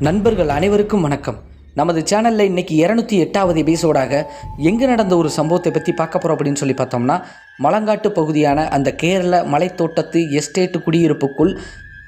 நண்பர்கள் அனைவருக்கும் வணக்கம். நமது சேனலில் இன்றைக்கி இரநூத்தி எட்டாவது எபிசோடாக எங்கே நடந்த ஒரு சம்பவத்தை பற்றி பார்க்க போகிறோம் அப்படின்னு சொல்லி பார்த்தோம்னா மலங்காட்டு பகுதியான அந்த கேரள மலைத்தோட்டத்து எஸ்டேட்டு குடியிருப்புக்குள்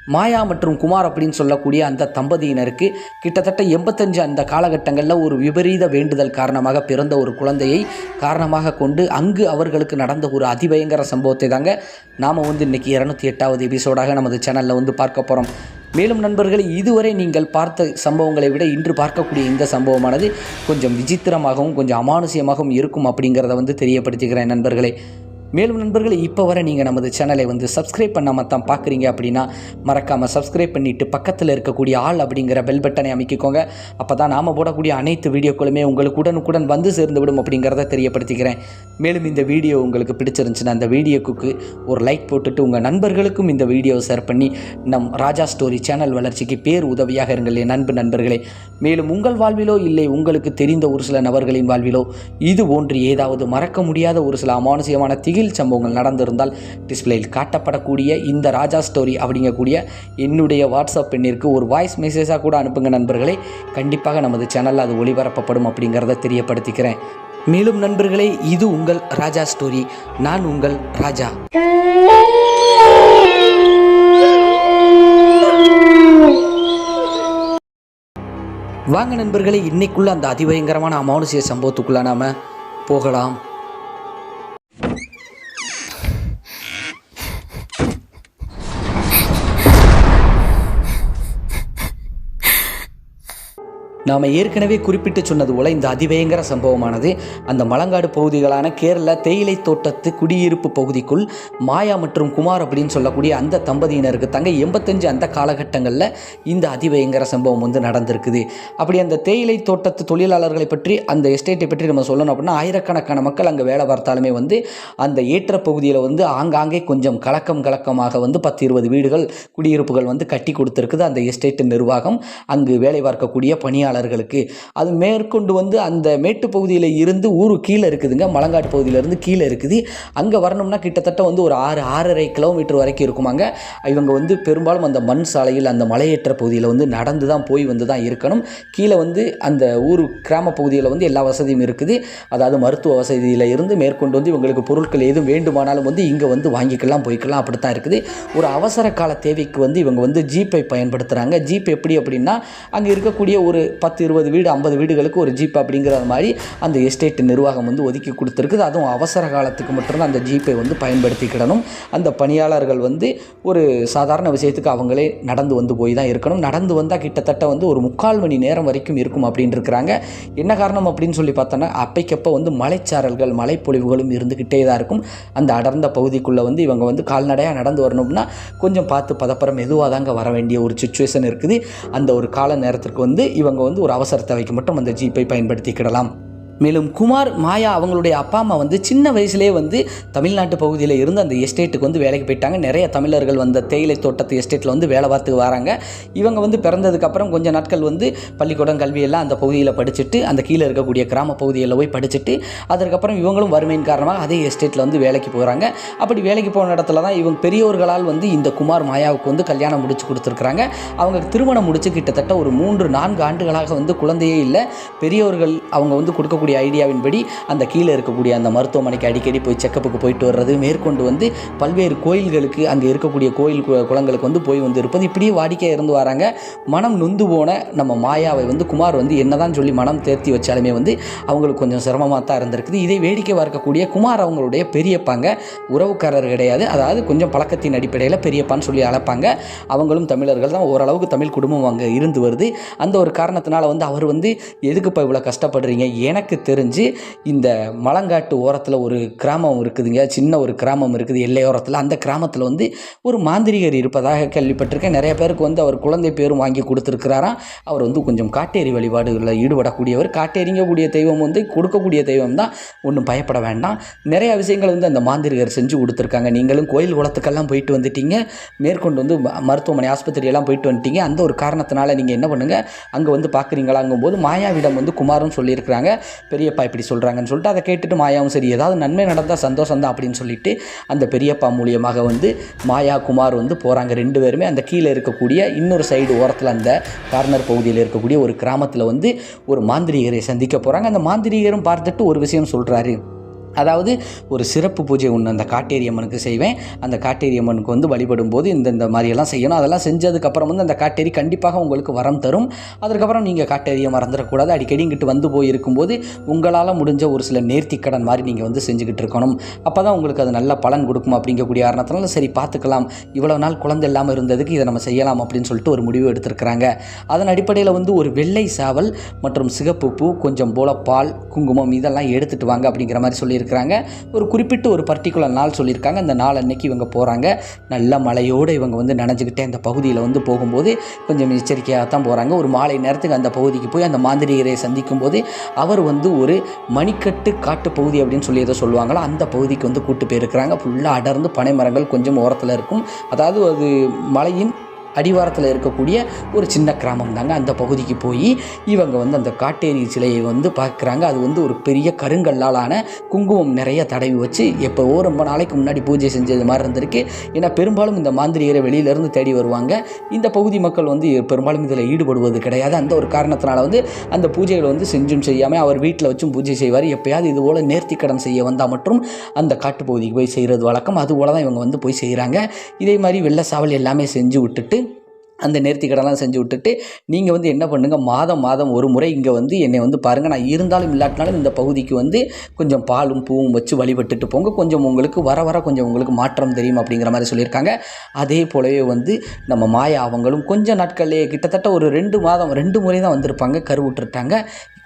மாயா மற்றும் குமார் அப்படின்னு சொல்லக்கூடிய அந்த தம்பதியினருக்கு கிட்டத்தட்ட எண்பத்தஞ்சு அந்த காலகட்டங்களில் ஒரு விபரீத வேண்டுதல் காரணமாக பிறந்த ஒரு குழந்தையை காரணமாக கொண்டு அங்கு அவர்களுக்கு நடந்த ஒரு அதிபயங்கர சம்பவத்தை தாங்க நாம் வந்து இன்னைக்கு இரநூத்தி எட்டாவது எபிசோடாக நமது சேனலில் வந்து பார்க்க போகிறோம் மேலும் நண்பர்களே இதுவரை நீங்கள் பார்த்த சம்பவங்களை விட இன்று பார்க்கக்கூடிய இந்த சம்பவமானது கொஞ்சம் விசித்திரமாகவும் கொஞ்சம் அமானுஷ்யமாகவும் இருக்கும் அப்படிங்கிறத வந்து தெரியப்படுத்துகிறேன் நண்பர்களே. மேலும் நண்பர்களை இப்போ வரை நீங்கள் நமது சேனலை வந்து சப்ஸ்கிரைப் பண்ணாமல் தான் பார்க்குறீங்க அப்படின்னா மறக்காமல் சப்ஸ்கிரைப் பண்ணிவிட்டு பக்கத்தில் இருக்கக்கூடிய ஆள் அப்படிங்கிற பெல் பட்டனை அமைக்கிக்கோங்க. அப்போ தான் நாம் போடக்கூடிய அனைத்து வீடியோக்களுமே உங்களுக்கு உடனுக்குடன் வந்து சேர்ந்து விடும் அப்படிங்கிறத தெரியப்படுத்திக்கிறேன். மேலும் இந்த வீடியோ உங்களுக்கு பிடிச்சிருந்துச்சுன்னா அந்த வீடியோக்கு ஒரு லைக் போட்டுட்டு உங்கள் நண்பர்களுக்கும் இந்த வீடியோவை ஷேர் பண்ணி நம் ராஜா ஸ்டோரி சேனல் வளர்ச்சிக்கு பேர் உதவியாக இருங்கள் என் நண்பர்களே. மேலும் உங்கள் வாழ்விலோ இல்லை உங்களுக்கு தெரிந்த ஒரு சில நபர்களின் வாழ்விலோ இது போன்று ஏதாவது மறக்க முடியாத ஒரு சில அமானுஷ்யமான திகில் சம்பவங்கள் நடந்திருந்தால் டிஸ்பிளேயில் காட்டப்படக்கூடிய இந்த ராஜா ஸ்டோரி அப்படிங்கக்கூடிய என்னுடைய வாட்ஸ்அப் எண்ணிற்கு ஒரு வாய்ஸ் மெசேஜாக கூட அனுப்புங்க நண்பர்களே. கண்டிப்பாக நமது சேனலில் அது ஒளிபரப்பப்படும் அப்படிங்கிறத தெரியப்படுத்திக்கிறேன். மேலும் நண்பர்களே இது உங்கள் ராஜா ஸ்டோரி நான் உங்கள் ராஜா. வாங்க நண்பர்களே இன்னைக்குள்ள அந்த அதிபயங்கரமான அமானுஷிய சம்பவத்துக்குள்ள நாம போகலாம். நாம் ஏற்கனவே குறிப்பிட்டு சொன்னது போல இந்த அதிபயங்கர சம்பவமானது அந்த மலங்காடு பகுதிகளான கேரள தேயிலை தோட்டத்து குடியிருப்பு பகுதிக்குள் மாயா மற்றும் குமார் அப்படின்னு சொல்லக்கூடிய அந்த தம்பதியினருக்கு தங்க எண்பத்தஞ்சு அந்த காலகட்டங்களில் இந்த அதிபயங்கர சம்பவம் வந்து நடந்திருக்குது. அப்படி அந்த தேயிலை தோட்டத்து தொழிலாளர்களை பற்றி அந்த எஸ்டேட்டை பற்றி நம்ம சொல்லணும் அப்படின்னா ஆயிரக்கணக்கான மக்கள் அங்கே வேலை பார்த்தாலுமே வந்து அந்த ஏற்ற பகுதியில் வந்து ஆங்காங்கே கொஞ்சம் கலக்கம் கலக்கமாக வந்து பத்து இருபது வீடுகள் குடியிருப்புகள் வந்து கட்டி கொடுத்துருக்குது அந்த எஸ்டேட்டு நிர்வாகம். அங்கு வேலை பார்க்கக்கூடிய பணியாளர் பணியாளர்களுக்கு அது மேற்கொண்டு வந்து அந்த மேட்டு பகுதியில் இருந்து ஊர் கீழே இருக்குதுங்க. மலங்காட்டு பகுதியிலேருந்து கீழே இருக்குது. அங்கே வரணும்னா கிட்டத்தட்ட வந்து ஒரு ஆறு ஆறரை கிலோமீட்டர் வரைக்கும் இருக்குமாங்க. இவங்க வந்து பெரும்பாலும் அந்த மண் சாலையில் அந்த மலையேற்ற பகுதியில் வந்து நடந்து தான் போய் வந்து தான் இருக்கணும். கீழே வந்து அந்த ஊர் கிராம பகுதியில் வந்து எல்லா வசதியும் இருக்குது. அதாவது மருத்துவ வசதியில் இருந்து மேற்கொண்டு வந்து இவங்களுக்கு பொருட்கள் எதுவும் வேண்டுமானாலும் வந்து இங்கே வந்து வாங்கிக்கலாம் போய்க்கலாம். அப்படி தான் இருக்குது. ஒரு அவசர கால தேவைக்கு வந்து இவங்க வந்து ஜீப்பை பயன்படுத்துகிறாங்க ஜீப் எப்படி அப்படின்னா அங்கே இருக்கக்கூடிய ஒரு பத்து பத்து இருபது வீடு ஐம்பது வீடுகளுக்கு ஒரு ஜீப் அப்படிங்கிற மாதிரி அந்த எஸ்டேட் நிர்வாகம் வந்து ஒதுக்கி கொடுத்துருக்குது. அதுவும் அவசர காலத்துக்கு மட்டும்தான் அந்த ஜீப்பை வந்து பயன்படுத்திக்கிடணும். அந்த பணியாளர்கள் வந்து ஒரு சாதாரண விஷயத்துக்கு அவங்களே நடந்து வந்து போய் தான் இருக்கணும். நடந்து வந்தால் கிட்டத்தட்ட வந்து ஒரு முக்கால் மணி நேரம் வரைக்கும் இருக்கும் அப்படின்னு இருக்கிறாங்க. என்ன காரணம் அப்படின்னு சொல்லி பார்த்தோன்னா அப்பைக்கப்போ வந்து மலைச்சாரல்கள் மலைப்பொழிவுகளும் இருந்துக்கிட்டே தான் இருக்கும். அந்த அடர்ந்த பகுதிக்குள்ளே வந்து இவங்க வந்து கால்நடையாக நடந்து வரணும்னா கொஞ்சம் பார்த்து பதப்பரம் மெதுவாக தாங்க வர வேண்டிய ஒரு சுச்சுவேஷன் இருக்குது. அந்த ஒரு கால நேரத்திற்கு வந்து இவங்க வந்து ஒரு அவசர தேவைக்கு மட்டும் அந்த ஜீப்பை பயன்படுத்திக்கிடலாம். மேலும் குமார் மாயா அவங்களுடைய அப்பா அம்மா வந்து சின்ன வயசுலேயே வந்து தமிழ்நாட்டு பகுதியில் இருந்து அந்த எஸ்டேட்டுக்கு வந்து வேலைக்கு போயிட்டாங்க. நிறைய தமிழர்கள் வந்த தேயிலை தோட்டத்து எஸ்டேட்டில் வந்து வேலை பார்த்து வராங்க. இவங்க வந்து பிறந்ததுக்கப்புறம் கொஞ்ச நாட்கள் வந்து பள்ளிக்கூடம் கல்வியெல்லாம் அந்த பகுதியில் படிச்சுட்டு அந்த கீழே இருக்கக்கூடிய கிராம பகுதியில் போய் படிச்சுட்டு அதற்கப்புறம் இவங்களும் வறுமையின் காரணமாக அதே எஸ்டேட்டில் வந்து வேலைக்கு போகிறாங்க அப்படி வேலைக்கு போன இடத்துல தான் இவங்க பெரியோர்களால் வந்து இந்த குமார் மாயாவுக்கு வந்து கல்யாணம் முடிச்சு கொடுத்துருக்குறாங்க. அவங்க திருமணம் முடிச்சு கிட்டத்தட்ட ஒரு மூன்று நான்கு ஆண்டுகளாக வந்து குழந்தையே இல்லை. பெரியவர்கள் அவங்க வந்து கொடுக்கக்கூடிய ஐடியாவின்படி அந்த கீழே இருக்கக்கூடிய அந்த மருத்துவமனைக்கு அடிக்கடி போய் செக்கப்புக்கு போயிட்டு வர்றது மேற்கொண்டு வந்து பல்வேறு கோயில்களுக்கு அங்கே இருக்கக்கூடிய கோயில் கு- குளங்களுக்கு வந்து போய் வந்து இருப்பது. இப்படியே வாடிக்கையாக இருந்து வராங்க. மனம் நொந்து போன நம்ம மாயாவை வந்து குமார் வந்து என்னதான் சொல்லி மனம் தேர்த்தி வச்சாலுமே வந்து அவங்களுக்கு கொஞ்சம் சிரமமாக தான் இருந்திருக்குது. இதை வேடிக்கை பார்க்கக்கூடிய குமார் அவங்களுடைய பெரியப்பாங்க. உறவுக்காரர் கிடையாது. அதாவது கொஞ்சம் பழக்கத்தின் அடிப்படையில் பெரியப்பான்னு சொல்லி அழைப்பாங்க. அவங்களும் தமிழர்கள் தான். ஓரளவுக்கு தமிழ் குடும்பம் அங்கே இருந்து வருது. அந்த ஒரு காரணத்தினால வந்து அவர் வந்து எதுக்குப்பா இவ்வளோ கஷ்டப்படுறீங்க? எனக்கு தெரிஞ்சு இந்த மலங்காட்டு ஓரத்தில் ஒரு கிராமம் இருக்குதுங்க சின்ன ஒரு கிராமம் இருக்குது எல்லையோரத்தில் அந்த கிராமத்தில் வந்து ஒரு மாந்திரிகர் இருப்பதாக கேள்விப்பட்டிருக்கேன். நிறைய பேருக்கு வந்து அவர் குழந்தை பேரும் வாங்கி கொடுத்துருக்கிறாராம். அவர் வந்து கொஞ்சம் காட்டேரி வழிபாடுகளில் ஈடுபடக்கூடியவர். காட்டேரிங்கக்கூடிய தெய்வம் வந்து கொடுக்கக்கூடிய தெய்வம் தான். ஒன்றும் பயப்பட வேண்டாம். நிறைய விஷயங்கள் வந்து அந்த மாந்திரிகர் செஞ்சு கொடுத்துருக்காங்க. நீங்களும் கோயில் குளத்துக்கெல்லாம் போயிட்டு வந்துட்டீங்க. மேற்கொண்டு வந்து ம- மருத்துவமனை ஆஸ்பத்திரியெல்லாம் போயிட்டு வந்துட்டீங்க. அந்த ஒரு காரணத்தினால நீங்கள் என்ன பண்ணுங்கள் அங்கே வந்து பார்க்குறீங்களாங்கும்போது மாயாவிடம் வந்து குமாரும் சொல்லியிருக்கிறாங்க. பெரியப்பா இப்படி சொல்கிறாங்கன்னு சொல்லிட்டு அதை கேட்டுட்டு மாயாவும் சரி ஏதாவது நன்மை நடந்தால் சந்தோஷம் தான் அப்படின்னு சொல்லிட்டு அந்த பெரியப்பா மூலியமாக வந்து மாயா குமார் வந்து போகிறாங்க ரெண்டு பேருமே அந்த கீழே இருக்கக்கூடிய இன்னொரு சைடு ஓரத்தில் அந்த கார்னர் பகுதியில் இருக்கக்கூடிய ஒரு கிராமத்தில் வந்து ஒரு மாந்திரிகரை சந்திக்க போகிறாங்க அந்த மாந்திரிகரும் பார்த்துட்டு ஒரு விஷயம் சொல்கிறாரு அதாவது ஒரு சிறப்பு பூஜை ஒன்று அந்த காட்டேரியம்மனுக்கு செய்வேன். அந்த காட்டேரியம்மனுக்கு வந்து வழிபடும் போது இந்த இந்த மாதிரியெல்லாம் செய்யணும். அதெல்லாம் செஞ்சதுக்கப்புறம் வந்து அந்த காட்டேரி கண்டிப்பாக உங்களுக்கு வரம் தரும். அதுக்கப்புறம் நீங்கள் காட்டேரியை மறந்துடக்கூடாது. அடிக்கடி இங்கிட்டு வந்து போய் இருக்கும்போது உங்களால் முடிஞ்ச ஒரு சில நேர்த்திக்கடன் மாதிரி நீங்கள் வந்து செஞ்சுக்கிட்டு இருக்கணும். அப்போ தான் உங்களுக்கு அது நல்ல பலன் கொடுக்கும் அப்படிங்கக்கூடிய காரணத்தினால சரி பார்த்துக்கலாம். இவ்வளோ நாள் குழந்தை இல்லாமல் இருந்ததுக்கு இதை நம்ம செய்யலாம் அப்படின்னு சொல்லிட்டு ஒரு முடிவு எடுத்திருக்கிறாங்க. அதன் அடிப்படையில் வந்து ஒரு வெள்ளை சாவல் மற்றும் சிகப்பு பூ கொஞ்சம் போல பால் குங்குமம் இதெல்லாம் எடுத்துகிட்டு வாங்க அப்படிங்கிற மாதிரி சொல்லி சொல்லியிருக்கிறாங்க. ஒரு குறிப்பிட்ட ஒரு பர்டிகுலர் நாள் சொல்லியிருக்காங்க. அந்த நாள் அன்னைக்கு இவங்க போகிறாங்க நல்ல மழையோடு இவங்க வந்து நனைஞ்சுக்கிட்டே அந்த பகுதியில் வந்து போகும்போது கொஞ்சம் எச்சரிக்கையாக தான் போகிறாங்க ஒரு மாலை நேரத்துக்கு அந்த பகுதிக்கு போய் அந்த மாந்திரிகரை சந்திக்கும் போது அவர் வந்து ஒரு மணிக்கட்டு காட்டு பகுதி அப்படின்னு சொல்லி ஏதோ சொல்லுவாங்களோ அந்த பகுதிக்கு வந்து கூட்டு போயிருக்கிறாங்க. ஃபுல்லாக அடர்ந்து பனை மரங்கள் கொஞ்சம் ஓரத்தில் இருக்கும். அதாவது அது மலையின் அடிவாரத்தில் இருக்கக்கூடிய ஒரு சின்ன கிராமம் தாங்க. அந்த பகுதிக்கு போய் இவங்க வந்து அந்த காட்டேரி சிலையை வந்து பார்க்குறாங்க அது வந்து ஒரு பெரிய கருங்கல்லாலான குங்குமம் நிறைய தடவி வச்சு எப்போவோ ரொம்ப நாளைக்கு முன்னாடி பூஜை செஞ்சது மாதிரி இருந்திருக்கு. ஏன்னா பெரும்பாலும் இந்த மாந்திரிகரை வெளியிலேருந்து தேடி வருவாங்க. இந்த பகுதி மக்கள் வந்து பெரும்பாலும் இதில் ஈடுபடுவது கிடையாது. அந்த ஒரு காரணத்தினால வந்து அந்த பூஜைகளை வந்து செஞ்சும் செய்யாமல் அவர் வீட்டில் வச்சும் பூஜை செய்வார். எப்பயாவது இது போல் நேர்த்திக்கடன் செய்ய வந்தால் மற்றும் அந்த காட்டு பகுதிக்கு போய் செய்கிறது வழக்கம். அது போல் தான் இவங்க வந்து போய் செய்கிறாங்க இதே மாதிரி வெள்ளை சாவல் எல்லாமே செஞ்சு விட்டுட்டு அந்த நேர்த்திக்கடன்லாம் செஞ்சு விட்டுட்டு நீங்கள் வந்து என்ன பண்ணுங்கள் மாதம் மாதம் ஒரு முறை இங்கே வந்து என்னை வந்து பாருங்கள் நான் இருந்தாலும் இல்லாட்டினாலும் இந்த பகுதிக்கு வந்து கொஞ்சம் பாலும் பூவும் வச்சு வழிபட்டுட்டு போங்க. கொஞ்சம் உங்களுக்கு வர வர கொஞ்சம் உங்களுக்கு மாற்றம் தெரியும் அப்படிங்கிற மாதிரி சொல்லியிருக்காங்க. அதே போலவே வந்து நம்ம மாயா அவங்களும் கொஞ்சம் நாட்கள்லேயே கிட்டத்தட்ட ஒரு ரெண்டு மாதம் ரெண்டு முறை தான் வந்திருப்பாங்க. கருவுட்டுருட்டாங்க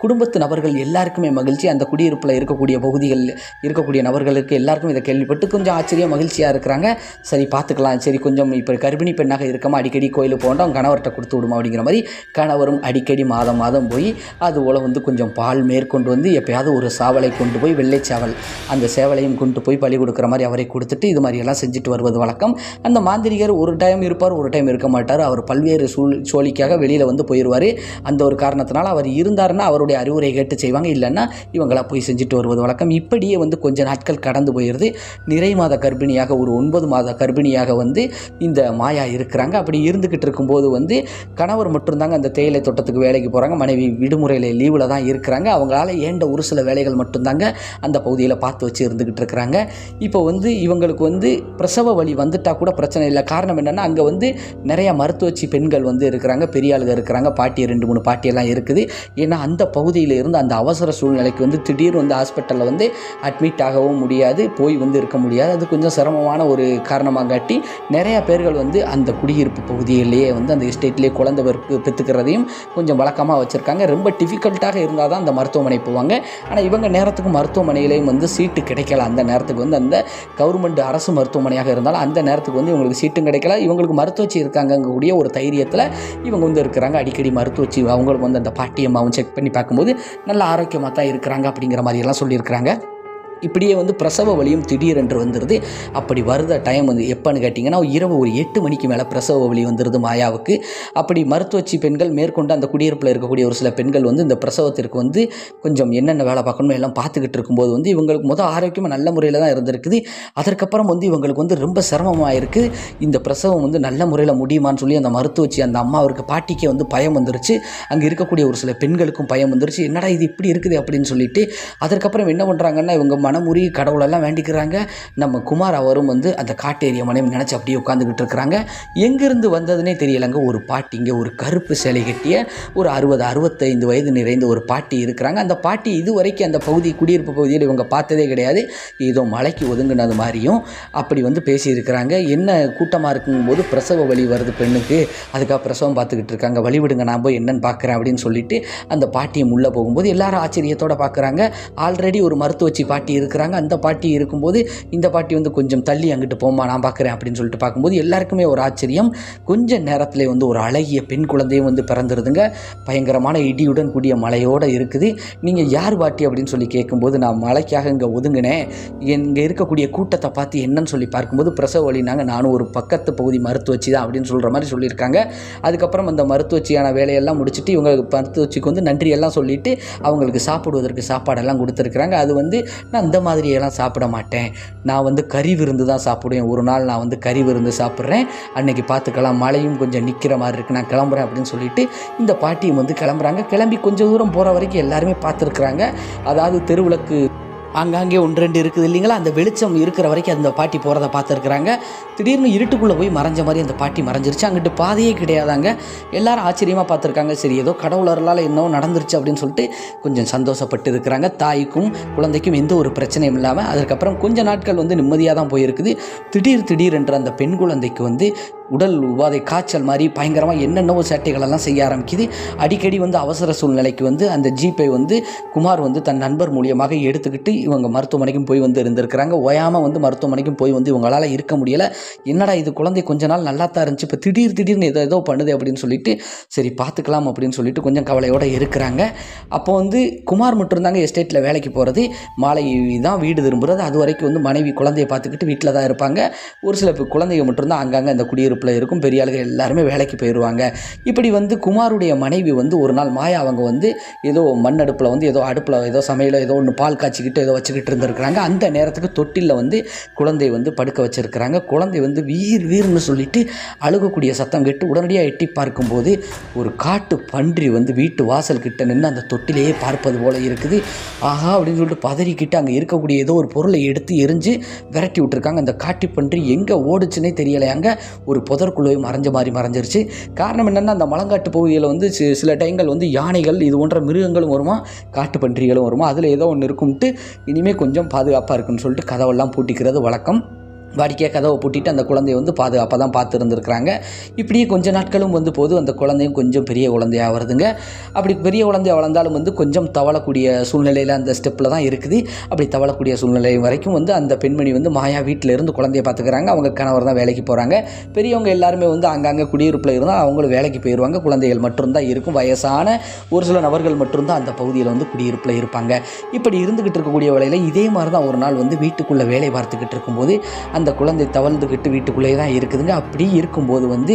குடும்பத்து நபர்கள் எல்லாருக்குமே மகிழ்ச்சி. அந்த குடியிருப்பில் இருக்கக்கூடிய பகுதிகள் இருக்கக்கூடிய நபர்களுக்கு எல்லாருக்கும் இதை கேள்விப்பட்டு கொஞ்சம் ஆச்சரியம் மகிழ்ச்சியாக இருக்கிறாங்க. சரி பார்த்துக்கலாம். சரி கொஞ்சம் இப்போ கர்ப்பிணி பெண்ணாக இருக்கமா? அடிக்கடி கோயிலுக்கு போகண்டோம் கணவர்கிட்ட கொடுத்து விடுமா? அப்படிங்கிற மாதிரி கணவரும் அடிக்கடி மாதம் மாதம் போய் அது போல் வந்து கொஞ்சம் பால் மேற்கொண்டு வந்து எப்பயாவது ஒரு சாவலை கொண்டு போய் வெள்ளை சாவல் அந்த சேவலையும் கொண்டு போய் பழி கொடுக்குற மாதிரி அவரை கொடுத்துட்டு இது மாதிரியெல்லாம் செஞ்சுட்டு வருவது வழக்கம். அந்த மாந்திரிகர் ஒரு டைம் இருப்பார் ஒரு டைம் இருக்க மாட்டார். அவர் பல்வேறு சூழ் சோழிக்காக வெளியில் வந்து போயிடுவார் அந்த ஒரு காரணத்தினால அவர் இருந்தாருன்னா அவருடைய அறிவுரை கேட்டு செய்வாங்க. இல்லைன்னா இவங்களா போய் செஞ்சுட்டு வருவது வழக்கம். இப்படியே வந்து கொஞ்ச நாட்கள் கடந்து போயிடுது நிறை மாத கர்ப்பிணியாக ஒரு ஒன்பது மாத கர்ப்பிணியாக வந்து இந்த மாயா இருக்கிறாங்க. அப்படி இருந்துக்கிட்டு இருக்கும்போது வந்து கணவர் மட்டும்தாங்க அந்த தேயிலை தோட்டத்துக்கு வேலைக்கு போகிறாங்க மனைவி விடுமுறையில் லீவில் தான் இருக்கிறாங்க. அவங்களால ஏண்ட ஒரு சில வேலைகள் மட்டும்தாங்க அந்த பகுதியில் பார்த்து வச்சு இருந்துக்கிட்டு இருக்கிறாங்க. இப்போ வந்து இவங்களுக்கு வந்து பிரசவ வழி வந்துட்டால் கூட பிரச்சனை இல்லை. காரணம் என்னென்னா அங்கே வந்து நிறையா மருத்துவச்சி பெண்கள் வந்து இருக்கிறாங்க. பெரிய ஆளுங்க இருக்கிறாங்க. பாட்டி ரெண்டு மூணு பாட்டியெல்லாம் இருக்குது. ஏன்னா அந்த பகுதியில் இருந்து அந்த அவசர சூழ்நிலைக்கு வந்து திடீர்னு வந்து ஹாஸ்பிட்டலில் வந்து அட்மிட் ஆகவும் முடியாது போய் வந்து இருக்க முடியாது. அது கொஞ்சம் சிரமமான ஒரு காரணமாக காட்டி நிறையா பேர்கள் வந்து அந்த குடியிருப்பு பகுதியிலேயே வந்து அந்த எஸ்டேட்லேயே குழந்தை பெருக்கு பெற்றுக்கிறதையும் கொஞ்சம் வழக்கமாக வச்சுருக்காங்க. ரொம்ப டிஃபிகல்ட்டாக இருந்தால் தான் அந்த மருத்துவமனை போவாங்க. ஆனால் இவங்க நேரத்துக்கு மருத்துவமனையிலையும் வந்து சீட்டு கிடைக்கல. அந்த நேரத்துக்கு வந்து அந்த கவர்மெண்ட் அரசு மருத்துவமனையாக இருந்தாலும் அந்த நேரத்துக்கு வந்து இவங்களுக்கு சீட்டும் கிடைக்கல. இவங்களுக்கு மருத்துவச்சி இருக்காங்கக்கூடிய ஒரு தைரியத்தில் இவங்க வந்து இருக்கிறாங்க. அடிக்கடி மருத்துவச்சி அவங்களுக்கு வந்து அந்த பாட்டியம்மாவும் செக் பண்ணி பார்க்க பார்க்கும்போது நல்ல ஆரோக்கியமாக தான் இருக்கிறாங்க அப்படிங்கிற மாதிரியெல்லாம் சொல்லியிருக்கிறாங்க. இப்படியே வந்து பிரசவ வலியும் திடீரென்று வந்துடுது அப்படி வருத டைம் வந்து எப்போன்னு கேட்டிங்கன்னா இரவு ஒரு எட்டு மணிக்கு மேலே பிரசவ வலி வந்துடுது மாயாவுக்கு. அப்படி மருத்துவச்சி பெண்கள் மேற்கொண்டு அந்த குடியிருப்பில் இருக்கக்கூடிய ஒரு சில பெண்கள் வந்து இந்த பிரசவத்திற்கு வந்து கொஞ்சம் என்னென்ன வேலை பார்க்கணும் எல்லாம் பார்த்துக்கிட்டு இருக்கும்போது வந்து இவங்களுக்கு முதல் ஆரோக்கியமாக நல்ல முறையில் தான் இருந்திருக்குது. அதற்கப்புறம் வந்து இவங்களுக்கு வந்து ரொம்ப சிரமமாக இருக்குது இந்த பிரசவம் வந்து நல்ல முறையில் முடியுமான்னு சொல்லி அந்த மருத்துவச்சி அந்த அம்மாவிற்கு பாட்டிக்கே வந்து பயம் வந்துருச்சு. அங்கே இருக்கக்கூடிய ஒரு சில பெண்களுக்கும் பயம் வந்துருச்சு. என்னடா இது இப்படி இருக்குது அப்படின்னு சொல்லிட்டு அதற்கப்புறம் என்ன பண்ணுறாங்கன்னா இவங்க மனமுருகி கடவுளெல்லாம் வேண்டிக்கிறாங்க. நம்ம குமார் அவரும் வந்து அந்த காட்டேரிய மனைவி நினச்சி அப்படியே உட்காந்துக்கிட்டு இருக்கிறாங்க. எங்கேருந்து வந்ததுனே தெரியலங்க. ஒரு பாட்டி இங்கே ஒரு கருப்பு சேலை கட்டிய ஒரு அறுபது அறுபத்தைந்து வயது நிறைந்த ஒரு பாட்டி இருக்கிறாங்க. அந்த பாட்டி இது வரைக்கும் அந்த பகுதி குடியிருப்பு பகுதியில் இவங்க பார்த்ததே கிடையாது. ஏதோ மலைக்கு ஒதுங்கினது மாதிரியும் அப்படி வந்து பேசியிருக்கிறாங்க. என்ன கூட்டமாக இருக்கும்போது பிரசவ வழி வருது பெண்ணுக்கு. அதுக்காக பிரசவம் பார்த்துக்கிட்டு இருக்காங்க. வழி விடுங்க நான் போய் என்னன்னு பார்க்குறேன் அப்படின்னு சொல்லிட்டு அந்த பாட்டியை உள்ளே போகும்போது எல்லாரும் ஆச்சரியத்தோட பார்க்குறாங்க. ஆல்ரெடி ஒரு மருத்துவச்சி பாட்டி இருக்கிறாங்க. அந்த பாட்டி இருக்கும்போது இந்த பாட்டி வந்து கொஞ்சம் தள்ளி அங்கிட்டு போமா நான் பார்க்குறேன் அப்படின்னு சொல்லிட்டு பார்க்கும்போது எல்லாருக்குமே ஒரு ஆச்சரியம். கொஞ்ச நேரத்தில் வந்து ஒரு அழகிய பெண் குழந்தையும் வந்து பிறந்துருதுங்க. பயங்கரமான இடியுடன் கூடிய மலையோடு இருக்குது. நீங்கள் யார் பாட்டி அப்படின்னு சொல்லி கேட்கும்போது நான் மலைக்காக இங்கே ஒதுங்கினேன். இங்கே இருக்கக்கூடிய கூட்டத்தை பார்த்து என்னன்னு சொல்லி பார்க்கும்போது பிரசவ வழினாங்க நானும் ஒரு பக்கத்து பகுதி மருத்துவச்சி தான் அப்படின்னு சொல்கிற மாதிரி சொல்லியிருக்காங்க. அதுக்கப்புறம் அந்த மருத்துவச்சியான வேலையெல்லாம் முடிச்சுட்டு இவங்க மருத்துவச்சிக்கு வந்து நன்றியெல்லாம் சொல்லிட்டு அவங்களுக்கு சாப்பிடுவதற்கு சாப்பாடெல்லாம் கொடுத்துருக்குறாங்க. அது வந்து நான் அந்த மாதிரியெல்லாம் சாப்பிட மாட்டேன். நான் வந்து கறி விருந்து தான் சாப்பிடுவேன். ஒரு நாள் நான் வந்து கறி விருந்து சாப்பிட்றேன். அன்னைக்கு பார்த்துக்கலாம் மழையும் கொஞ்சம் நிற்கிற மாதிரி இருக்குது நான் கிளம்புறேன் அப்படின்னு சொல்லிட்டு இந்த பாட்டியும் வந்து கிளம்புறாங்க. கிளம்பி கொஞ்சம் தூரம் போகிற வரைக்கும் எல்லாருமே பார்த்துருக்குறாங்க. அதாவது தெருவிளக்கு அங்கங்கே ஒன்று ரெண்டு இருக்குது இல்லைங்களா? அந்த வெளிச்சம் இருக்கிற வரைக்கும் அந்த பாட்டி போகிறத பார்த்துருக்குறாங்க. திடீர்னு இருட்டுக்குள்ளே போய் மறைஞ்ச மாதிரி அந்த பாட்டி மறைஞ்சிருச்சு. அங்கிட்டு பாதையே கிடையாதாங்க. எல்லாரும் ஆச்சரியமாக பார்த்துருக்காங்க. சரி ஏதோ கடவுளர்களால் என்னவோ நடந்துருச்சு அப்படின்னு சொல்லிட்டு கொஞ்சம் சந்தோஷப்பட்டு இருக்கிறாங்க தாய்க்கும் குழந்தைக்கும் எந்த ஒரு பிரச்சனையும் இல்லாமல் அதுக்கப்புறம் கொஞ்ச நாட்கள் வந்து நிம்மதியாக தான் போயிருக்குது. திடீர் திடீர் என்ற அந்த பெண் குழந்தைக்கு வந்து உடல் உபாதை காய்ச்சல் மாதிரி பயங்கரமாக என்னென்னவோ சேட்டைகளெல்லாம் செய்ய ஆரம்பிக்குது. அடிக்கடி வந்து அவசர சூழ்நிலைக்கு வந்து அந்த ஜிபே வந்து குமார் வந்து தன் நண்பர் மூலியமாக எடுத்துக்கிட்டு இவங்க மருத்துவமனைக்கும் போய் வந்து இருந்திருக்கிறாங்க. ஓயாமல் வந்து மருத்துவமனைக்கும் போய் வந்து இவங்களால் இருக்க முடியலை. என்னடா இது குழந்தை கொஞ்ச நாள் நல்லா தான் இருந்துச்சு. இப்போ திடீர் திடீர்னு ஏதோ ஏதோ பண்ணுது அப்படின்னு சொல்லிட்டு சரி பார்த்துக்கலாம் அப்படின்னு சொல்லிட்டு கொஞ்சம் கவலையோடு இருக்கிறாங்க. அப்போ வந்து குமார் மட்டும் மட்டும்தாங்க எஸ்டேட்டில் வேலைக்கு போகிறது மாலை தான் வீடு திரும்புறது. அது வரைக்கும் வந்து மனைவி குழந்தைய பார்த்துக்கிட்டு வீட்டில் தான் இருப்பாங்க. ஒரு சில குழந்தைங்க மட்டும்தான் அங்கங்கே அந்த குடியிருப்பில் இருக்கும். பெரிய ஆளுகள் எல்லாருமே வேலைக்கு போயிடுவாங்க இப்படி வந்து குமாருடைய மனைவி வந்து ஒரு நாள் மாயா அவங்க வந்து ஏதோ மண் அடுப்பில் வந்து ஏதோ அடுப்பில் ஏதோ சமையலோ ஏதோ ஒன்று பால் காய்ச்சிக்கிட்டு ஏதோ வச்சுக்கிட்டு இருந்திருக்கிறாங்க. அந்த நேரத்துக்கு தொட்டிலில் வந்து குழந்தை வந்து படுக்க வச்சுருக்கிறாங்க. குழந்தை வந்து வீர் வீர்னு சொல்லிட்டு அழுகக்கூடிய சத்தம் கேட்டு உடனடியாக எட்டி பார்க்கும்போது ஒரு காட்டு பன்றி வந்து வீட்டு வாசல் கிட்ட நின்று அந்த தொட்டிலேயே பார்ப்பது போல இருக்குது. ஆஹா அப்படின்னு சொல்லிட்டு பதறிக்கிட்டு அங்கே இருக்கக்கூடிய ஏதோ ஒரு பொருளை எடுத்து எரிஞ்சு விரட்டி விட்டுருக்காங்க. அந்த காட்டு பன்றி எங்கே ஓடுச்சுன்னே தெரியலையாங்க ஒரு புதற்குழுவை மறைஞ்ச மாதிரி மறைஞ்சிருச்சு. காரணம் என்னென்னா அந்த மலங்காட்டு பகுதியில் வந்து சில டைங்கள் வந்து யானைகள் இது போன்ற மிருகங்களும் வருமா? காட்டு பன்றிகளும் வருமா? அதில் ஏதோ ஒன்று இருக்கும்ட்டு இனிமேல் கொஞ்சம் பாதுகாப்பாக இருக்குன்னு சொல்லிட்டு கதவெல்லாம் பூட்டிக்கிறது வழக்கம். வாடிக்கையாக கதவை பூட்டிட்டு அந்த குழந்தைய வந்து பாதுகாப்பாக தான் பார்த்து இருந்திருக்கிறாங்க இப்படியே கொஞ்ச நாட்களும் வந்து போது அந்த குழந்தையும் கொஞ்சம் பெரிய குழந்தையாக வருதுங்க. அப்படி பெரிய குழந்தையா வளர்ந்தாலும் வந்து கொஞ்சம் தவளக்கூடிய சூழ்நிலையில் அந்த ஸ்டெப்பில் தான் இருக்குது. அப்படி தவளக்கூடிய சூழ்நிலை வரைக்கும் வந்து அந்த பெண்மணி வந்து மாயா வீட்டில் இருந்து குழந்தைய பார்த்துக்கிறாங்க. அவங்க கணவர் தான் வேலைக்கு போகிறாங்க பெரியவங்க எல்லாருமே வந்து அங்கங்கே குடியிருப்பில் இருந்தால் அவங்களும் வேலைக்கு போயிடுவாங்க குழந்தைகள் மட்டும்தான் இருக்கும். வயசான ஒரு சில நபர்கள் மட்டும்தான் அந்த பகுதியில் வந்து குடியிருப்பில் இருப்பாங்க. இப்படி இருந்துக்கிட்டு இருக்கக்கூடிய வேலையில் இதே மாதிரி தான் ஒரு நாள் வந்து வீட்டுக்குள்ளே வேலை பார்த்துக்கிட்டு இருக்கும்போது அந்த குழந்தை தவழ்ந்துக்கிட்டு வீட்டுக்குள்ளேயே தான் இருக்குதுங்க. அப்படி இருக்கும்போது வந்து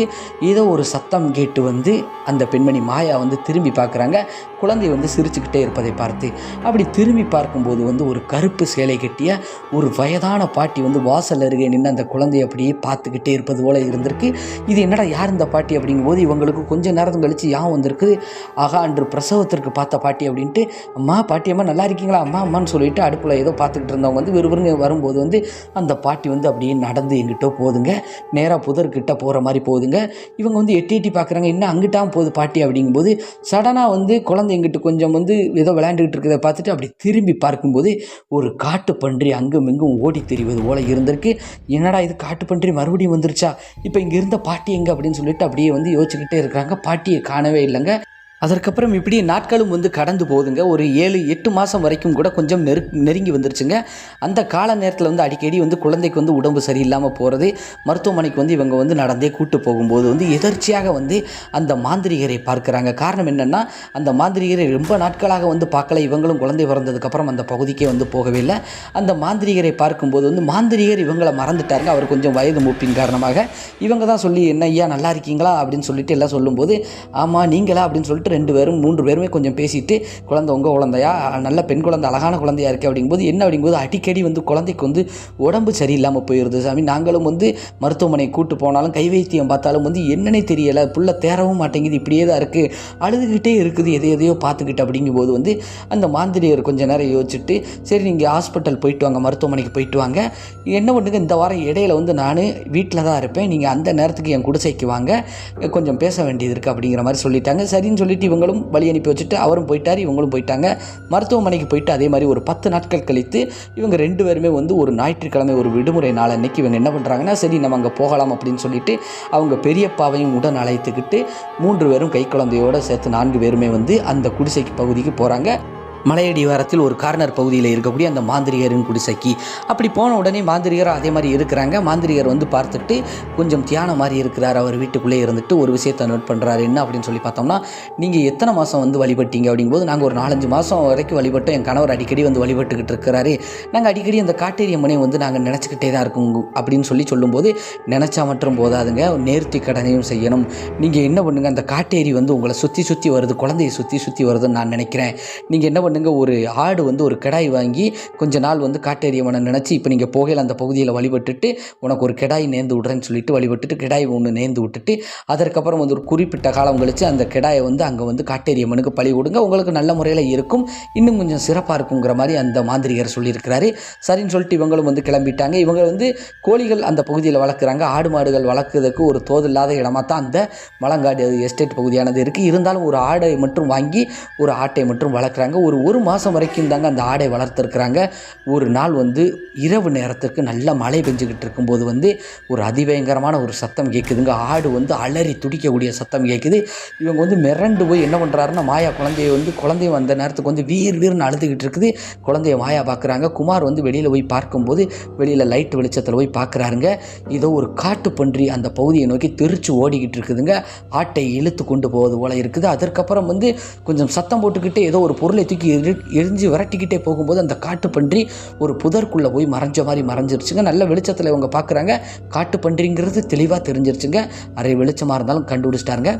ஏதோ ஒரு சத்தம் கேட்டு வந்து அந்த பெண்மணி மாயா வந்து திரும்பி பார்க்குறாங்க. குழந்தை வந்து சிரிச்சுக்கிட்டே இருப்பதை பார்த்து. அப்படி திரும்பி பார்க்கும்போது வந்து ஒரு கருப்பு சேலை கட்டிய ஒரு வயதான பாட்டி வந்து வாசல் அருகே நின்று அந்த குழந்தையை அப்படியே பார்த்துக்கிட்டே இருப்பது போல இருந்திருக்கு. இது என்னடா யார் இந்த பாட்டி அப்படிங்கும்போது இவங்களுக்கு கொஞ்சம் நேரம் கழிச்சு யான் வந்திருக்கு. ஆகா அன்று பிரசவத்திற்கு பார்த்த பாட்டி அப்படின்ட்டு அம்மா பாட்டி அம்மா நல்லா இருக்கீங்களா? அம்மா அம்மான்னு சொல்லிட்டு அடுப்பில் ஏதோ பார்த்துக்கிட்டு இருந்தவங்க வந்து விறுவிறுங்க வரும்போது வந்து அந்த பாட்டி வந்து அப்படியே நடந்து எங்கிட்ட போதுங்க. நேராக புதர்கிட்ட போகிற மாதிரி போகுதுங்க இவங்க வந்து எட்டி எட்டி பார்க்குறாங்க என்ன அங்கிட்டாம் போகுது பாட்டி அப்படிங்கும்போது சடனாக வந்து குழந்தை எங்கிட்ட கொஞ்சம் வந்து ஏதோ விளையாண்டுக்கிட்டு இருக்கிறத பார்த்துட்டு அப்படி திரும்பி பார்க்கும்போது ஒரு காட்டு பன்றி அங்கும் இங்கும் ஓடி தெரிவது போல இருந்திருக்கு. என்னடா இது காட்டு பன்றி மறுபடியும் வந்துருச்சா? இப்போ இங்கே இருந்த பாட்டி எங்கே அப்படின்னு சொல்லிட்டு அப்படியே வந்து யோசிச்சுக்கிட்டே இருக்கிறாங்க பாட்டியை காணவே இல்லைங்க. அதற்கப்புறம் இப்படி நாட்களும் வந்து கடந்து போகுதுங்க. ஒரு ஏழு எட்டு மாதம் வரைக்கும் கூட கொஞ்சம் நெரு நெருங்கி வந்துருச்சுங்க. அந்த கால நேரத்தில் வந்து அடிக்கடி வந்து குழந்தைக்கு வந்து உடம்பு சரியில்லாமல் போகிறது மருத்துவமனைக்கு வந்து இவங்க வந்து நடந்தே கூட்டு போகும்போது வந்து எதர்ச்சியாக வந்து அந்த மாந்திரிகரை பார்க்குறாங்க. காரணம் என்னென்னா அந்த மாந்திரிகரை ரொம்ப நாட்களாக வந்து பார்க்கல. இவங்களும் குழந்தை பிறந்ததுக்கப்புறம் அந்த பகுதிக்கே வந்து போகவே இல்லை. அந்த மாந்திரிகரை பார்க்கும்போது வந்து மாந்திரிகர் இவங்களை மறந்துட்டாருங்க. அவர் கொஞ்சம் வயது மூப்பின் காரணமாக. இவங்க தான் சொல்லி என்ன ஐயா நல்லா இருக்கீங்களா? அப்படின்னு சொல்லிட்டு எல்லாம் சொல்லும்போது ஆமாம் நீங்களா? அப்படின்னு சொல்லிட்டு ரெண்டு பேரும் மூன்று பேருமே கொஞ்சம் பேசிட்டு குழந்தை உங்கள் குழந்தையா? நல்ல பெண் குழந்தை அழகான குழந்தையா இருக்குது அப்படிங்கும்போது என்ன அப்படிங்கும்போது அடிக்கடி வந்து குழந்தைக்கு வந்து உடம்பு சரியில்லாமல் போயிடுது சாமி. நாங்களும் வந்து மருத்துவமனை கூட்டு போனாலும் கை வைத்தியம் பார்த்தாலும் வந்து என்னன்னே தெரியலை. புள்ள தேரவும் மாட்டேங்குது இப்படியே தான் இருக்குது அழுதுகிட்டே இருக்குது எதை எதையோ பார்த்துக்கிட்டு அப்படிங்கும்போது வந்து அந்த மாந்திரியர் கொஞ்ச நேரம் யோசிச்சுட்டு சரி நீங்கள் ஹாஸ்பிட்டல் போயிட்டு வாங்க மருத்துவமனைக்கு போயிட்டு வாங்க. என்ன பண்ணுங்க இந்த வாரம் இடையில வந்து நான் வீட்டில் தான் இருப்பேன். நீங்கள் அந்த நேரத்துக்கு என் குடிசைக்கு வாங்க. கொஞ்சம் பேச வேண்டியது இருக்குது அப்படிங்கிற மாதிரி சொல்லிட்டாங்க. சரின்னு சொல்லிட்டு இவங்களும் வழி அனுப்பி வச்சுட்டு அவரும் போயிட்டார் இவங்களும் போயிட்டாங்க. மருத்துவமனைக்கு போயிட்டு அதே மாதிரி ஒரு பத்து நாட்கள் கழித்து இவங்க ரெண்டு பேருமே வந்து ஒரு ஞாயிற்றுக்கிழமை ஒரு விடுமுறை நாள் அன்னைக்கு இவங்க என்ன பண்ணுறாங்கன்னா சரி நம்ம அங்கே போகலாம் அப்படின்னு சொல்லிட்டு அவங்க பெரியப்பாவையும் உடன் அழைத்துக்கிட்டு மூன்று பேரும் கை குழந்தையோடு சேர்த்து நான்கு பேருமே வந்து அந்த குடிசைக்கு பகுதிக்கு போகிறாங்க மலையடிவாரத்தில் ஒரு கார்னர் பகுதியில் இருக்கக்கூடிய அந்த மாந்திரிகரின் குடிசைக்கு. அப்படி போன உடனே மாந்திரிகர் அதே மாதிரி இருக்கிறாங்க. மாந்திரிகர் வந்து பார்த்துட்டு கொஞ்சம் தியானம் மாதிரி இருக்கிறார். அவர் வீட்டுக்குள்ளே இருந்துட்டு ஒரு விஷயத்தை நோட் பண்ணுறாரு என்ன அப்படின்னு சொல்லி பார்த்தோம்னா நீங்கள் எத்தனை மாதம் வந்து வழிபட்டீங்க? அப்படிங்கும்போது நாங்கள் ஒரு நாலஞ்சு மாதம் வரைக்கும் வழிபட்டோம். என் கணவர் அடிக்கடி வந்து வழிபட்டுக்கிட்டு இருக்கிறாரு. நாங்கள் அடிக்கடி அந்த காட்டேரியம்மனை வந்து நாங்கள் நினச்சிக்கிட்டே தான் இருக்கோம். அப்படின்னு சொல்லி சொல்லும்போது நினச்சா மட்டும் போதாதுங்க. நேர்த்தி கடனையும் செய்யணும். நீங்கள் என்ன பண்ணுங்கள் அந்த காட்டேரி வந்து உங்களை சுற்றி சுற்றி வருது. குழந்தையை சுற்றி சுற்றி வருதுன்னு நான் நினைக்கிறேன். நீங்கள் என்ன பண்ணுங்க ஒரு ஆடு வந்து ஒரு கிடாய் வாங்கி கொஞ்ச நாள் வந்து காட்டேரியம்மனை நினச்சி இப்போ நீங்கள் போகையில் அந்த பகுதியில் வழிபட்டுட்டு உனக்கு ஒரு கிடாய் நேர்ந்து விடுறேன்னு சொல்லிட்டு வழிபட்டுட்டு கிடாய் ஒன்று நேர்ந்து விட்டுட்டு அதற்கப்புறம் வந்து ஒரு குறிப்பிட்ட காலம் கழித்து அந்த கிடாயை வந்து அங்கே வந்து காட்டேரியம்மனுக்கு பழி கொடுங்க. உங்களுக்கு நல்ல முறையில் இருக்கும். இன்னும் கொஞ்சம் சிறப்பாக இருக்குங்கிற மாதிரி அந்த மாந்திரிகர் சொல்லியிருக்கிறாரு. சரின்னு சொல்லிட்டு இவங்களும் வந்து கிளம்பிட்டாங்க. இவங்க வந்து கோழிகள் அந்த பகுதியில் வளர்க்குறாங்க. ஆடு மாடுகள் வளர்க்குறதுக்கு ஒரு தோதில்லாத இடமா தான் அந்த மலங்காடு எஸ்டேட் பகுதியானது இருக்குது இருந்தாலும் ஒரு ஆடை மட்டும் வாங்கி ஒரு ஆட்டை மட்டும் வளர்க்குறாங்க. ஒரு ஒரு மாதம் வரைக்கும் தாங்க அந்த ஆடை வளர்த்துருக்குறாங்க. ஒரு நாள் வந்து இரவு நேரத்திற்கு நல்ல மழை பெஞ்சுக்கிட்டு இருக்கும்போது வந்து ஒரு அதிபயங்கரமான ஒரு சத்தம் கேட்குதுங்க. ஆடு வந்து அலறி துடிக்கக்கூடிய சத்தம் கேட்குது. இவங்க வந்து மிரண்டு போய் என்ன பண்ணுறாருன்னா மாயா குழந்தைய வந்து குழந்ய வந்த நேரத்துக்கு வந்து வீர் வீர்னு அழுதுகிட்டு இருக்குது. குழந்தைய மாயா பார்க்குறாங்க. குமார் வந்து வெளியில் போய் பார்க்கும்போது வெளியில் லைட் வெளிச்சத்தில் போய் பார்க்குறாருங்க. ஏதோ ஒரு காட்டு பன்றி அந்த பகுதியை நோக்கி தெரிச்சு ஓடிக்கிட்டு இருக்குதுங்க. ஆட்டை இழுத்து கொண்டு போவது போல இருக்குது. அதற்கப்புறம் வந்து கொஞ்சம் சத்தம் போட்டுக்கிட்டு ஏதோ ஒரு பொருளை தூக்கி எரி எரிஞ்சு விரட்டிக்கிட்டே போகும்போது அந்த காட்டு பன்றி ஒரு புதற்குள்ளே போய் மறைஞ்ச மாதிரி மறைஞ்சிருச்சுங்க. நல்ல வெளிச்சத்தில் இவங்க பார்க்குறாங்க காட்டு பன்றிங்கிறது தெளிவாக தெரிஞ்சிருச்சுங்க. அரை வெளிச்சமாக இருந்தாலும் கண்டுபிடிச்சிட்டாருங்க.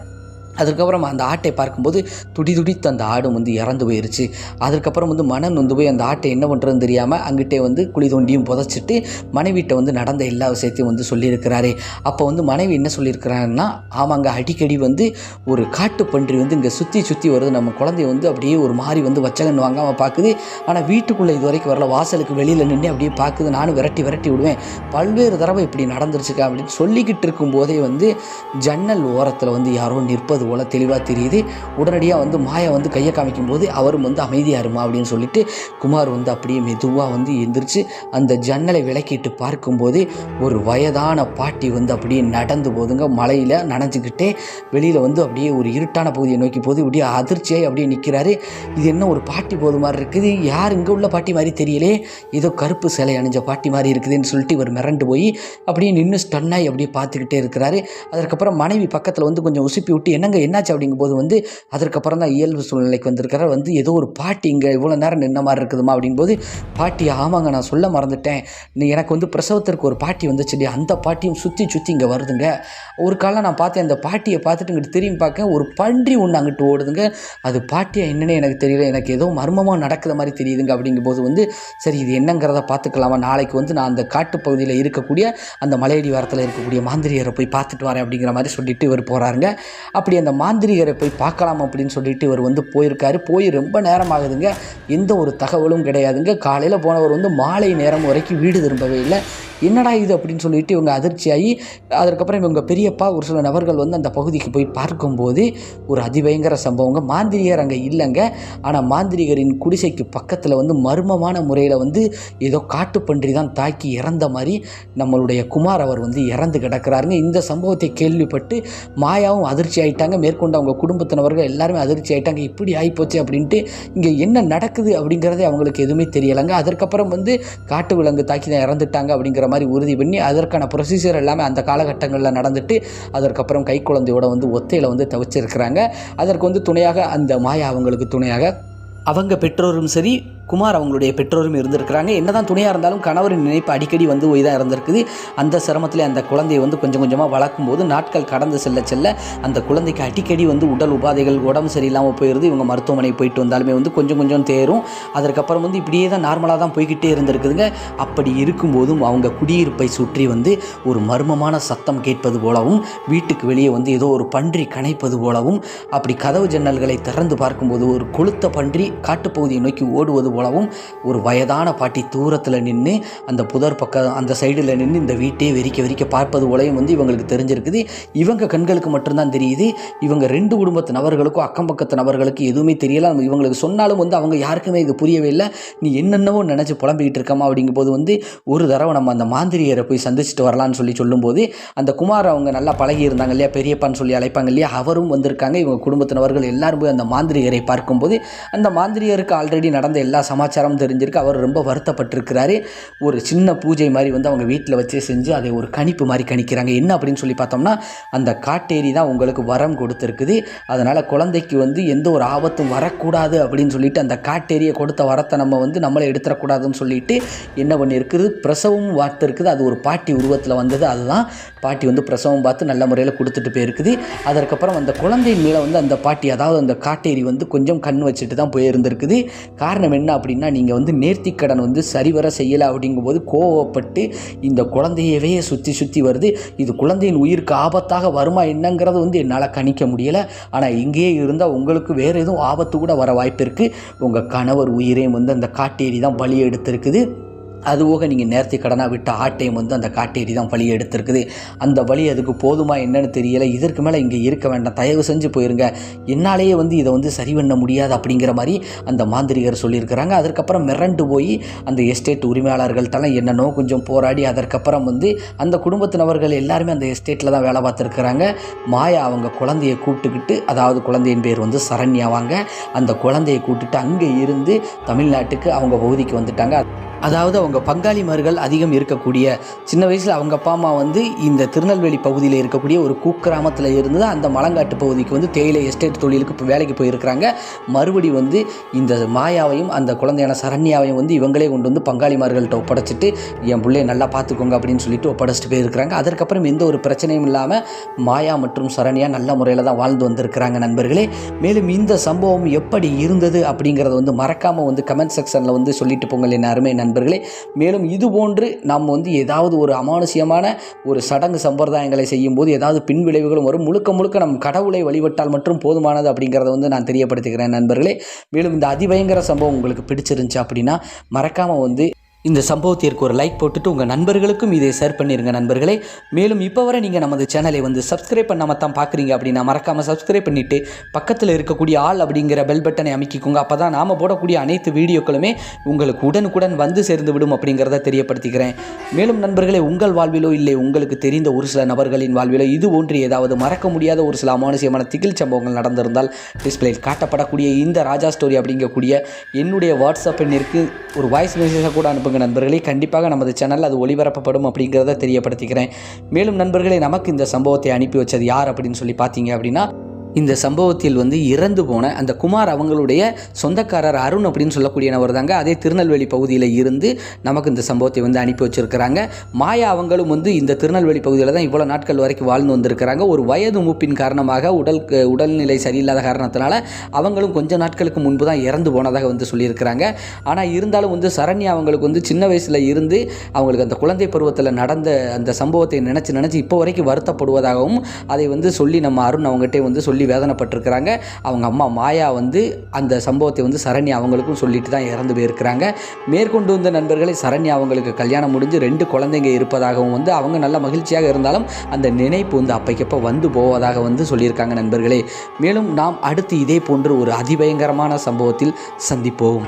அதுக்கப்புறம் அந்த ஆட்டை பார்க்கும்போது துடி துடித்து அந்த ஆடும் வந்து இறந்து போயிருச்சு. அதுக்கப்புறம் வந்து மனம் நொந்து போய் அந்த ஆட்டை என்ன பண்ணுறதுன்னு தெரியாமல் அங்கிட்டே வந்து குழி தோண்டியும் புதைச்சிட்டு மனைவிட்ட வந்து நடந்த எல்லா விஷயத்தையும் வந்து சொல்லியிருக்கிறாரு. அப்போ வந்து மனைவி என்ன சொல்லியிருக்கிறாங்கன்னா ஆமாங்க அடிக்கடி வந்து ஒரு காட்டு பன்றி வந்து இங்கே சுற்றி சுற்றி வருது. நம்ம குழந்தைய வந்து அப்படியே ஒரு மாதிரி வந்து வச்சகன் வாங்காமல் பார்க்குது ஆனால் வீட்டுக்குள்ளே இது வரைக்கும் வரல. வாசலுக்கு வெளியில் நின்று அப்படியே பார்க்குது நானும் விரட்டி விரட்டி விடுவேன். பல்வேறு தடவை இப்படி நடந்துருச்சுக்கா அப்படின்னு சொல்லிக்கிட்டு இருக்கும்போதே வந்து ஜன்னல் ஓரத்தில் வந்து யாரோ நிற்பது போல் தெளிவாக தெரியுது. உடனடியாக வந்து மாயா வந்து கையை காமிக்கும் போது அவரும் வந்து அமைதியாக இருமா அப்படின்னு சொல்லிட்டு குமார் வந்து அப்படியே மெதுவாக வந்து எந்திரிச்சு அந்த ஜன்னலை விளக்கிட்டு பார்க்கும்போது ஒரு வயதான பாட்டி வந்து அப்படியே நடந்து போதுங்க. மலையில் நனைஞ்சுக்கிட்டே வெளியில் வந்து அப்படியே ஒரு இருட்டான பகுதியை நோக்கி போது இப்படியே அதிர்ச்சியாக அப்படியே நிற்கிறாரு இது என்ன ஒரு பாட்டி போது மாதிரி இருக்குது? யார் இங்கே உள்ள பாட்டி மாதிரி தெரியலே. ஏதோ கருப்பு சிலை அணிஞ்ச பாட்டி மாதிரி இருக்குதுன்னு சொல்லிட்டு இவர் மிரண்டு போய் அப்படியே நின்று ஸ்டன்னாகி அப்படியே பார்த்துக்கிட்டே இருக்கிறாரு. அதற்கப்புறம் மனைவி பக்கத்தில் வந்து கொஞ்சம் உசுப்பி விட்டு என்னங்க என்னாச்சு அப்படிங்கும்போது வந்து அதற்கப்புறம் தான் இயல்பு சூழ்நிலைக்கு வந்திருக்கிறார் வந்து ஏதோ ஒரு பாட்டி இங்கே இவ்வளோ நேரம் நின்ன மாதிரி இருக்குதுமா அப்படிங்கும்போது பாட்டி ஆமாங்க நான் சொல்ல மறந்துட்டேன். எனக்கு வந்து பிரசவத்திற்கு ஒரு பாட்டி வந்துச்சுடி அந்த பாட்டியும் சுற்றி சுற்றி இங்கே வருதுங்க. ஒரு காலம் நான் பார்த்தேன் அந்த பாட்டியை பார்த்துட்டு இங்கிட்டு திரும்பி பார்க்க ஒரு பன்றி ஒன்று அங்கிட்டு ஓடுதுங்க. அது பாட்டியாக என்னென்னு எனக்கு தெரியல. எனக்கு ஏதோ மர்மமாக நடக்கிற மாதிரி தெரியுதுங்க. அப்படிங்கும்போது வந்து சரி இது என்னங்கிறத பார்த்துக்கலாமா? நாளைக்கு வந்து நான் அந்த காட்டுப்பகுதியில் இருக்கக்கூடிய அந்த மலையடி வாரத்தில் இருக்கக்கூடிய மாந்திரியரை போய் பார்த்துட்டு வரேன். அப்படிங்கிற மாதிரி சொல்லிட்டு இவர் போகிறாருங்க அப்படி அந்த மாந்திரிகரை போய் பார்க்கலாம் அப்படின்னு சொல்லிட்டு இவர் வந்து போயிருக்காரு. போய் ரொம்ப நேரம் ஆகுதுங்க எந்த ஒரு தகவலும் கிடையாதுங்க. காலையில் போனவர் வந்து மாலை நேரம் வரைக்கும் வீடு திரும்பவே இல்லை. என்னடா இது அப்படின்னு சொல்லிட்டு இவங்க அதிர்ச்சியாகி அதற்கப்புறம் இவங்க பெரியப்பா ஒரு சில நபர்கள் வந்து அந்த பகுதிக்கு போய் பார்க்கும்போது ஒரு அதிபயங்கர சம்பவங்க. மாந்திரிகர் அங்கே இல்லைங்க. ஆனால் மாந்திரிகரின் குடிசைக்கு பக்கத்தில் வந்து மர்மமான முறையில் வந்து ஏதோ காட்டுப்பன்றி தான் தாக்கி இறந்த மாதிரி நம்மளுடைய குமார் அவர் வந்து இறந்து கிடக்கிறாருங்க. இந்த சம்பவத்தை கேள்விப்பட்டு மாயாவும் அதிர்ச்சி ஆயிட்டாங்க. மேற்கொண்டு அவங்க குடும்பத்தினவர்கள் எல்லாருமே அதிர்ச்சி ஆயிட்டாங்க. இப்படி ஆகிப்போச்சு அப்படின்ட்டு இங்கே என்ன நடக்குது அப்படிங்கிறதே அவங்களுக்கு எதுவுமே தெரியலைங்க. அதற்கப்புறம் வந்து காட்டு விலங்கு தாக்கி தான் இறந்துட்டாங்க அப்படிங்கிற மாதிரி உறுதி பண்ணி அதற்கான ப்ரொசீஜர் எல்லாமே அந்த காலகட்டங்களில் நடந்துட்டு அதற்கப்புறம் கை குழந்தையோட வந்து ஒத்தையில் வந்து தவிச்சிருக்கிறாங்க. அதற்கு வந்து துணையாக அந்த மாயா அவங்களுக்கு துணையாக அவங்க பெற்றோரும் சரி குமார் அவங்களுடைய பெற்றோரும் இருந்திருக்கிறாங்க. என்னதான் துணையாக இருந்தாலும் கணவரின் நினைப்பு அடிக்கடி வந்து போய் தான் இருந்திருக்குது. அந்த சிரமத்தில் அந்த குழந்தையை வந்து கொஞ்சம் கொஞ்சமாக வளர்க்கும் போது நாட்கள் கடந்து செல்ல செல்ல அந்த குழந்தைக்கு அடிக்கடி வந்து உடல் உபாதைகள் உடம்பு சரியில்லாமல் போயிடுது இவங்க மருத்துவமனைக்கு போயிட்டு வந்தாலுமே வந்து கொஞ்சம் கொஞ்சம் தேரும். அதற்கப்புறம் வந்து இப்படியே தான் நார்மலாக தான் போய்கிட்டே இருந்திருக்குதுங்க. அப்படி இருக்கும்போதும் அவங்க குடியிருப்பை சுற்றி வந்து ஒரு மர்மமான சத்தம் கேட்பது போலவும் வீட்டுக்கு வெளியே வந்து ஏதோ ஒரு பன்றி கனைப்பது போலவும் அப்படி கதவு ஜன்னல்களை திறந்து பார்க்கும்போது ஒரு கொளுத்த பன்றி காட்டுப்பகுதியை நோக்கி ஓடுவது போலவும் ஒரு வயதான பாட்டி தூரத்தில் நின்று அந்த புதர் பக்கம் அந்த சைடில் நின்று இந்த வீட்டையே வெறிக்க வெறிக்க பார்ப்பது உலகம் வந்து இவங்களுக்கு தெரிஞ்சிருக்குது. இவங்க கண்களுக்கு மட்டும்தான் தெரியுது. இவங்க ரெண்டு குடும்பத்து நபர்களுக்கும் அக்கம் பக்கத்து நபர்களுக்கு எதுவுமே தெரியல. நம்ம இவங்களுக்கு சொன்னாலும் வந்து அவங்க யாருக்குமே இது புரியவே இல்லை. நீ என்னென்னவோ நினச்சி புலம்பிக்கிட்டு இருக்கமா அப்படிங்கும்போது வந்து ஒரு தடவை நம்ம அந்த மாந்திரியரை போய் சந்திச்சுட்டு வரலான்னு சொல்லி சொல்லும்போது அந்த குமார் அவங்க நல்லா பழகி இருந்தாங்க இல்லையா? பெரியப்பான்னு சொல்லி அழைப்பாங்க இல்லையா? அவரும் வந்திருக்காங்க. இவங்க குடும்பத்தினவர்கள் எல்லாரும் போய் அந்த மாந்திரிகரை பார்க்கும்போது அந்த மாந்திரியருக்கு ஆல்ரெடி நடந்த எல்லா சமாச்சாரம் தெரிஞ்சிருக்கு. அவர் ரொம்ப வருத்தப்பட்டிருக்கிறாரு. ஒரு சின்ன பூஜை மாதிரி வந்து அவங்க வீட்டில் வச்சே செஞ்சு அதை ஒரு கணிப்பு மாதிரி கணிக்கிறாங்க. என்ன அப்படின்னு சொல்லி பார்த்தோம்னா அந்த காட்டேரி தான் உங்களுக்கு வரம் கொடுத்துருக்குது. அதனால் குழந்தைக்கு வந்து எந்த ஒரு ஆபத்தும் வரக்கூடாது அப்படின்னு சொல்லிட்டு அந்த காட்டேரியை கொடுத்த வரத்தை நம்ம வந்து நம்மளே எடுத்துடக்கூடாதுன்னு சொல்லிட்டு என்ன பண்ணியிருக்குது பிரசவம் வார்த்தை இருக்குது அது ஒரு பாட்டி உருவத்தில் வந்தது. அதுதான் பாட்டி வந்து பிரசவம் பார்த்து நல்ல முறையில் கொடுத்துட்டு போயிருக்குது. அதற்கப்புறம் அந்த குழந்தையின் மேலே வந்து அந்த பாட்டி அதாவது அந்த காட்டேரி வந்து கொஞ்சம் கண் வச்சுட்டு தான் போயிருந்திருக்குது. காரணம் என்ன அப்படின்னா நீங்கள் வந்து நேர்த்திக்கடன் வந்து சரிவர செய்யலை அப்படிங்கும்போது கோவப்பட்டு இந்த குழந்தையவே சுற்றி சுற்றி வருது. இது குழந்தையின் உயிருக்கு ஆபத்தாக வருமா என்னங்கிறது வந்து என்னால் கணிக்க முடியலை. ஆனால் இங்கேயே இருந்தால் உங்களுக்கு வேறு எதுவும் ஆபத்து கூட வர வாய்ப்பு இருக்குது உங்கள் கணவர் உயிரையும் வந்து அந்த காட்டேரி தான் பலி எடுத்திருக்குது. அது போக நீங்கள் நேர்த்தி கடனாக விட்ட ஆட்டையும் வந்து அந்த காட்டேரி தான் வழி எடுத்திருக்குது. அந்த வழி அதுக்கு போதுமா என்னன்னு தெரியலை. இதற்கு மேலே இங்கே இருக்க வேண்டாம். தயவு செஞ்சு போயிருங்க. என்னாலேயே வந்து இதை வந்து சரி பண்ண முடியாது அப்படிங்கிற மாதிரி அந்த மாந்திரிகர் சொல்லியிருக்கிறாங்க. அதற்கப்புறம் மிரண்டு போய் அந்த எஸ்டேட் உரிமையாளர்கள்ட்டெல்லாம் என்னென்னோ கொஞ்சம் போராடி அதற்கப்புறம் வந்து அந்த குடும்பத்தினவர்கள் எல்லாருமே அந்த எஸ்டேட்டில் தான் வேலை பார்த்துருக்குறாங்க. மாயா அவங்க குழந்தையை கூப்பிட்டுக்கிட்டு அதாவது குழந்தையின் பேர் வந்து சரண்யாவாங்க. அந்த குழந்தையை கூப்பிட்டுட்டு அங்கே இருந்து தமிழ்நாட்டுக்கு அவங்க பகுதிக்கு வந்துட்டாங்க. அதாவது அவங்க பங்காளிமார்கள் அதிகம் இருக்கக்கூடிய சின்ன வயசில் அவங்க அப்பா அம்மா வந்து இந்த திருநெல்வேலி பகுதியில் இருக்கக்கூடிய ஒரு குக்கிராமத்தில் இருந்து அந்த மலங்காட்டு பகுதிக்கு வந்து தேயிலை எஸ்டேட் தொழிலுக்கு இப்போ வேலைக்கு போயிருக்கிறாங்க. மறுபடி வந்து இந்த மாயாவையும் அந்த குழந்தையான சரண்யாவையும் வந்து இவங்களே கொண்டு வந்து பங்காளிமார்கள்ட்ட ஒப்படைச்சிட்டு என் பிள்ளைய நல்லா பார்த்துக்கோங்க அப்படின்னு சொல்லிட்டு ஒப்படைச்சிட்டு போயிருக்கிறாங்க. அதற்கப்புறம் எந்த ஒரு பிரச்சனையும் இல்லாமல் மாயா மற்றும் சரண்யா நல்ல முறையில் தான் வாழ்ந்து வந்திருக்கிறாங்க நண்பர்களே. மேலும் இந்த சம்பவம் எப்படி இருந்தது அப்படிங்கிறத வந்து மறக்காமல் வந்து கமெண்ட் செக்ஷனில் வந்து சொல்லிட்டு போங்கள் எல்லாருமே அருமை நண்பர்களே மேலும் இது போன்று நாம் வந்து ஏதாவது ஒரு அமானுஷ்யமான ஒரு சடங்கு சம்பிரதாயங்களை செய்யும்போது ஏதாவது பின் விளைவுகளும் வரும். முழுக்க முழுக்க நம் கடவுளை வழிபட்டால் மட்டும் போதுமானது அப்படிங்கிறத வந்து நான் தெரியப்படுத்துகிறேன் நண்பர்களே. மேலும் இந்த அதிபயங்கர சம்பவம் உங்களுக்கு பிடிச்சிருந்துச்சு அப்படின்னா மறக்காமல் வந்து இந்த சம்பவத்திற்கு ஒரு லைக் போட்டுட்டு உங்கள் நண்பர்களுக்கும் இதை ஷேர் பண்ணிடுங்க நண்பர்களே. மேலும் இப்போ வரை நீங்கள் நமது சேனலை வந்து சப்ஸ்கிரைப் பண்ணாமல் தான் பார்க்குறீங்க அப்படின்னா மறக்காமல் சப்ஸ்கிரைப் பண்ணிவிட்டு பக்கத்தில் இருக்கக்கூடிய ஆள் அப்படிங்கிற பெல் பட்டனை அமைக்கிக்கோங்க. அப்போ தான் நாம் போடக்கூடிய அனைத்து வீடியோக்களுமே உங்களுக்கு உடனுக்குடன் வந்து சேர்ந்து விடும் அப்படிங்கிறத தெரியப்படுத்திக்கிறேன். மேலும் நண்பர்களே உங்கள் வாழ்விலோ இல்லை உங்களுக்கு தெரிந்த ஒரு சில நபர்களின் வாழ்விலோ இது ஒன்று ஏதாவது மறக்க முடியாத ஒரு சில அமானுசியமான திகில் சம்பவங்கள் நடந்திருந்தால் டிஸ்பிளேயில் காட்டப்படக்கூடிய இந்த ராஜா ஸ்டோரி அப்படிங்கக்கூடிய என்னுடைய வாட்ஸ்அப் எண்ணிற்கு ஒரு வாய்ஸ் மெசேஜாக கூட அனுப்புங்க. நண்பர்களே கண்டிப்பாக நமது சேனலில் அது ஒளிபரப்பப்படும் அப்படிங்கிறத தெரியப்படுத்திக்கிறேன். மேலும் நண்பர்களே நமக்கு இந்த சம்பவத்தை அனுப்பி வச்சது யார் அப்படின்னு சொல்லி பார்த்தீங்க அப்படின்னா இந்த சம்பவத்தில் வந்து இறந்து போன அந்த குமார் அவங்களுடைய சொந்தக்காரர் அருண் அப்படின்னு சொல்லக்கூடிய நபர் தாங்க. அதே திருநெல்வேலி பகுதியில் இருந்து நமக்கு இந்த சம்பவத்தை வந்து அனுப்பி வச்சிருக்கிறாங்க. மாயா அவங்களும் வந்து இந்த திருநெல்வேலி பகுதியில் தான் இவ்வளோ நாட்கள் வரைக்கும் வாழ்ந்து வந்திருக்கிறாங்க. ஒரு வயது மூப்பின் காரணமாக உடல் உடல்நிலை சரியில்லாத காரணத்தினால அவங்களும் கொஞ்ச நாட்களுக்கு முன்பு தான் இறந்து போனதாக வந்து சொல்லியிருக்கிறாங்க. ஆனால் இருந்தாலும் வந்து சரண்யா அவங்களுக்கு வந்து சின்ன வயசில் இருந்து அவங்களுக்கு அந்த குழந்தை பருவத்தில் நடந்த அந்த சம்பவத்தை நினச்சி நினச்சி இப்போ வரைக்கும் வருத்தப்படுவதாகவும் அதை வந்து சொல்லி நம்ம அருண் அவங்ககிட்ட வந்து சொல்லி சொல்லி வேதனைப்பட்டிருக்கிறாங்க. அவங்க அம்மா மாயா வந்து அந்த சம்பவத்தை வந்து சரண்யா அவங்களுக்கும் சொல்லிட்டு தான் இறந்து போயிருக்கிறாங்க. மேற்கொண்டு வந்த நண்பர்களை சரண்யா அவங்களுக்கு கல்யாணம் முடிஞ்சு ரெண்டு குழந்தைங்க இருப்பதாகவும் வந்து அவங்க நல்ல மகிழ்ச்சியாக இருந்தாலும் அந்த நினைப்பு வந்து அப்பைக்கப்போ வந்து போவதாக வந்து சொல்லியிருக்காங்க நண்பர்களே. மேலும் நாம் அடுத்து இதே போன்று ஒரு அதிபயங்கரமான சம்பவத்தில் சந்திப்போம்.